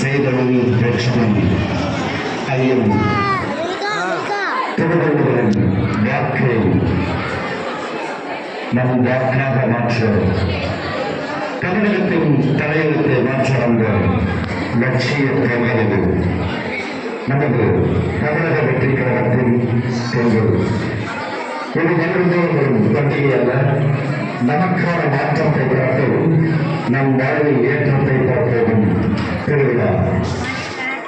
செய்தவன் லட்சுமணன் ஐயன் திருவள்ளுவரின் வாக்கை நம் வாக்காக மாற்ற தமிழகத்தின் தலையெழுத்தை மாற்ற வந்த லட்சிய தேர்தல் நமது தமிழக வெற்றி கழகத்தின் தேர்தல். இது வென்றுதோறும் பண்டிகை அல்ல நமக்கான மாற்றத்தை காட்டும் நம் வாழ்வில் ஏற்றத்தை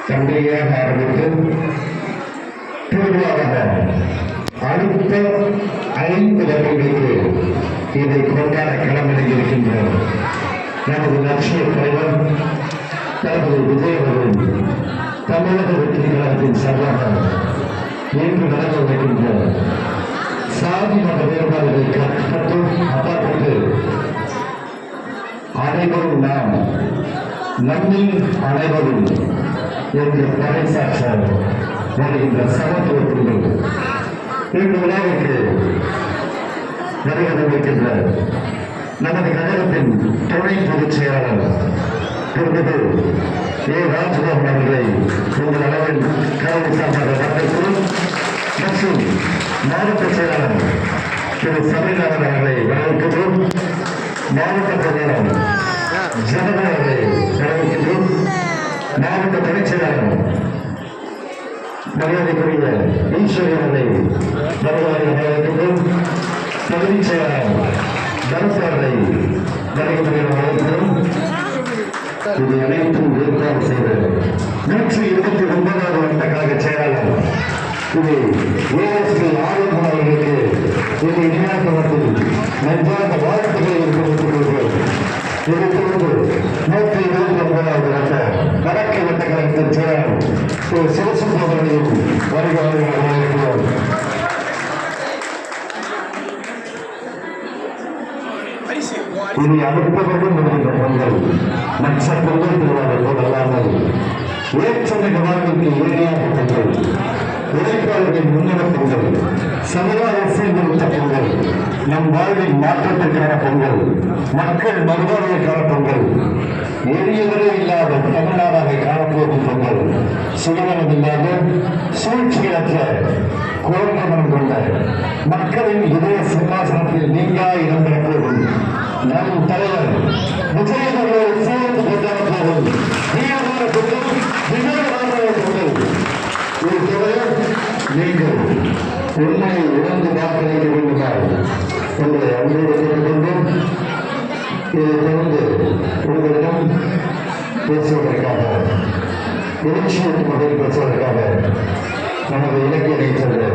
பண்டிகையாக ஆரம்பித்து திருவிழாவாக அடுத்த ஐந்து வருடங்களுக்கு இதை கொண்டாட களமிறங்கியிருக்கின்ற நமது லட்சிய தலைவர் தளபதி விஜய் அவர்கள் தமிழக வெற்றி கழகத்தின் சார்பாக இன்று நடந்து வருகின்ற சாதி மத வேறுபாடுகளை கட்டுப்பட்டு அப்பாற்பட்டு அனைவரும் நாம் நம்மில் அனைவரும் என்று பறைசாற்ற வருகின்ற சமத்துவ குழுக்கள் இன்று உலகிற்கு வருகை வைக்கின்ற நமது கழகத்தின் துணை பொதுச் செயலாளர் திருமதி ஏ ராஜ்மோகன் அவர்களை உங்கள் அளவில் கல்வி சார்பாக வரவேற்கிறோம் மற்றும் மாவட்ட செயலாளர் திரு சபரிநாதன் அவர்களை வரவேற்கிறோம் மாவட்ட செயலாளர் ஜனதா நான் துணைச் செயலாளர் மரியாதைக்குரிய ஈஸ்வரி அவர்களை வருவாய் பகுதிச் செயலாளர் இது அனைத்தும் ஏற்பாடு செய்த நூற்றி இருபத்தி ஒன்பதாவது வட்ட கழக செயலாளர். இது ஏஎஸ்பி ஆளுநர் அவர்களுக்கு இந்த இணையாக்கத்தில் நன்றாக வாழ்த்துக்களை தெரிவித்துக் கொள்கிறோம் நூற்றி இருபத்தி ஒன்பதாவது வட்ட வடக்கு வட்ட கழகத்தின் திரு சிவசுப்பு அவர்களையும் வருக வருக இனி அடுத்த வருடம் பொங்கல். மற்ற பொங்கல் திருவிழாவில் அல்லாமல் ஏற்றமிக வாழ்வுக்கு ஏரியாக பொங்கல் உழைப்பாளர்களின் முன்னணி பொங்கல் சமுதாய சீர்திருத்த பொங்கல் நம் வாழ்வில் மாற்றத்திற்கான பொங்கல் மக்கள் மறுவாழ்வுக்கான பொங்கல் எரியவரே இல்லாத தமிழ்நாடாக காணப்போகும் பொங்கல் சுயநலம் இல்லாத சூழ்ச்சியற்ற கோர்மனம் கொண்ட மக்களின் இதய சிம்மாசனத்தில் நீங்கா இடம் பெறப்போகும் நம் தலைவர் விஜயநகரோடு சேர்ந்து கொண்டாட போகும் வீரமான பொங்கல் விஜயமான பொங்கல் நீங்கள் உண்மையை உணர்ந்து வாக்களிக்க வேண்டுமால் உங்களை அன்போடு கேட்டுக்கொண்டும் இதை தொடர்ந்து உங்களிடம் பேசுவதற்காக எழுச்சியூட்டும் வகையில் பேசுவதற்காக நமது இலக்கிய சேர்ந்த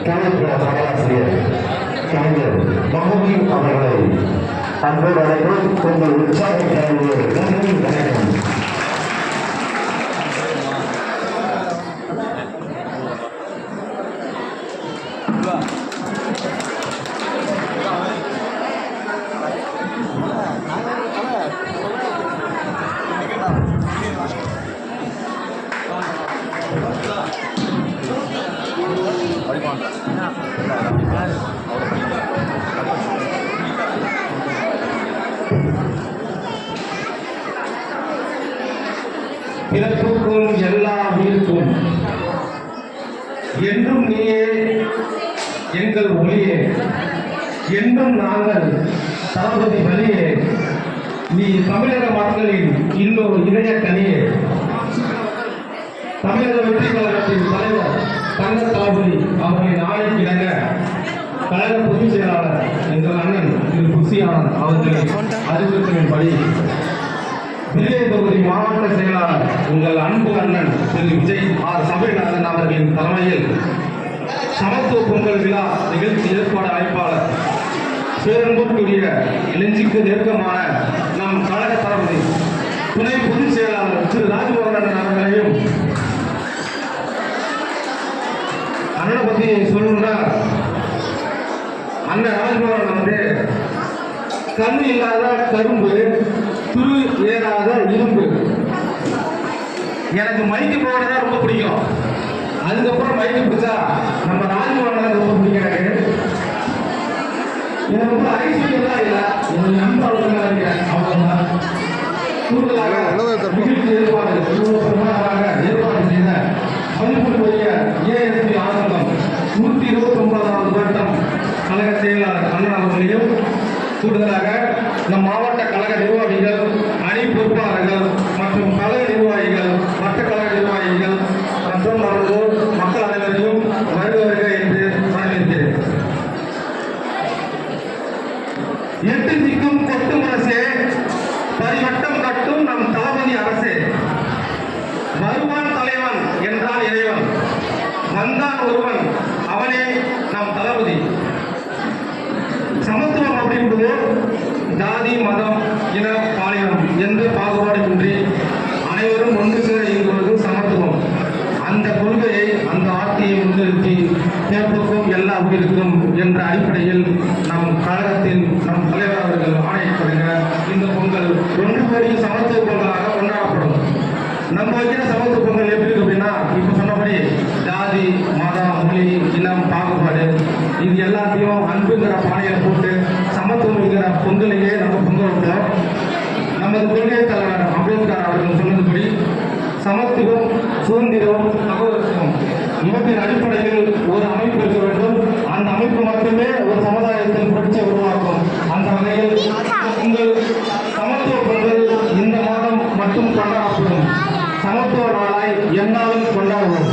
திரைப்பட பாடலாசிரியர் கலைஞர் மகமி அவர்களை அன்போடு அழைப்போம் உங்கள் உற்சாக தலைவர் நன்றி வணக்கம் பிறப்புக்கும் எல்லா உயிருக்கும் என்றும் நீயே எங்கள் ஒளியே. என்றும் நாங்கள் தளபதி வழியே நீ தமிழக மக்களின் இன்னொரு இணைய கனியே. தமிழக வெற்றி கழகத்தின் தலைவர் தங்க தளபதி அவர்களின் ஆணைக்கு இணங்க கழக பொதுச் செயலாளர் எங்கள் அண்ணன் திரு குஷி ஆனந்த் அவர்களின் அறிவுறுத்தலின்படி விஜய தொகுதி மாவட்ட செயலாளர் உங்கள் அன்பு அண்ணன் திரு விஜய் ஆர் சபைநாதன் அவர்களின் தலைமையில் சமத்துவ பொங்கல் விழா நிகழ்ச்சி ஏற்பாடு அழைப்பாளர். பேரன்புக்குரிய நெஞ்சுக்கு நெருக்கமான நம் கழக தளபதி துணை பொதுச் செயலாளர் திரு ராஜ்மோகன் அவர்களையும் அண்ணனை பத்தி சொல்லணும்னா அண்ணன் ராஜ்மோகன் வந்து கண் இல்லாத கரும்பு துரு ஏறாத இரும்பு. எனக்கு மைக்கு போடுறதா ரொம்ப பிடிக்கும். அதுக்கப்புறம் மைக்கு பிடிச்சா நம்ம தான் ரொம்ப பிடிக்கும் எனக்கு. எனக்கு ரொம்ப ஐஸ்வர்யம் தான் இல்லை. என்னுடைய நண்பர்கள் நினைக்கிறேன் அவ்வளோதான் கூடுதலாக நிகழ்ச்சி ஏற்பாடு. செய்த மதிப்புக்குரிய ஏஎஸ்பி ஆனந்தம். நூற்றி இருபத்தி ஒன்பதாவது வருடம் கழக செயலாளர் அண்ணன் அவர்களையும் கூடுதலாக நம் மாவட்ட கழக நிர்வாகிகள் அணி பொறுப்பாளர்கள் மற்றும் கழக நிர்வாகிகள் மற்ற கழக நிர்வாகிகள் மற்றும் நமது மக்கள் அனைவரையும் வருக வருக என்று வரவேற்கிறேன் எட்டு திக்கும் கொட்டும் அரசே பரிவட்டம் கட்டும் நம் தளபதி அரசே. வருவான் தலைவன் என்றான் இறைவன். வந்தான் ஒருவன் அவனே நம் தளபதி. சமத்துவம் அப்படின்றது ஜாதி மதம் இன பாலினம் எந்த பாகுபாடுமின்றி அனைவரும் ஒன்று சேர இயங்குவது சமத்துவம். அந்த கொள்கையை அந்த ஆட்சியை முன்னிறுத்தி பிறப்புக்கும் எல்லா உயிருக்கும் என்ற அடிப்படையில் நம் கழகத்தின் நம் தலைவர் அவர்கள் ஆணையிட்டிருங்க இந்த பொங்கல் ஒன்று சமத்து பொங்கலாக கொண்டாடப்படும். நம்ம வைக்கிற சமத்து பொங்கல் எப்படி இருக்கு அப்படின்னா இப்போ சொன்னபடி ஜாதி மதம் மொழி இனம் பாகுபாடு இது எல்லாத்தையும் அன்புங்கிற பானையில் போட்டு சமத்துவம்ங்கிற பொங்கலையே நம்ம பொங்க வைப்போம் நமது கொள்கை தலைவர் அம்பேத்கர் அவர்கள் சொன்னதுபடி சமத்துவம் சுதந்திரம் சகோதரத்துவம் இவற்றின் அடிப்படையில் ஒரு அமைப்பு இருக்க வேண்டும் அந்த அமைப்பு மட்டுமே ஒரு சமுதாயத்தில் புரட்சியை உருவாக்கும் அந்த வகையில் உங்கள் சமத்துவ பொங்கல் இந்த மாதம் மட்டும் கொண்டாடப்படும் சமத்துவ நாளாய் எந்நாளும் கொண்டாடுவோம்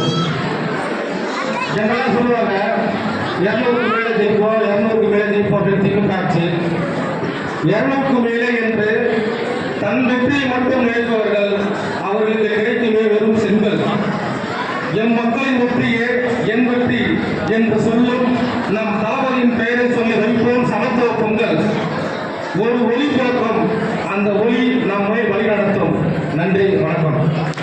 எங்கெல்லாம் சொல்லுவாங்க இருநூறுக்கு மேலே ஜெயிப்போம் இருநூறுக்கு மேலே ஜெயிப்போம் அப்படின்னு திமுக ஆட்சி இருநூறுக்கு மேலே என்று தன் வெற்றியை மட்டும் நினைப்பவர்கள் அவர்களுக்கு கிடைக்குமே வெறும் செங்கல். எம் மக்களின் வெற்றியே என் வெற்றி என்று சொல்லும் நம் தளபதியின் பெயரை சொல்லி வைப்போம் சமத்துவ பொங்கல். ஒரு ஒளி பிறக்கும். அந்த ஒளி நம்மை வழிநடத்தும். நன்றி வணக்கம்.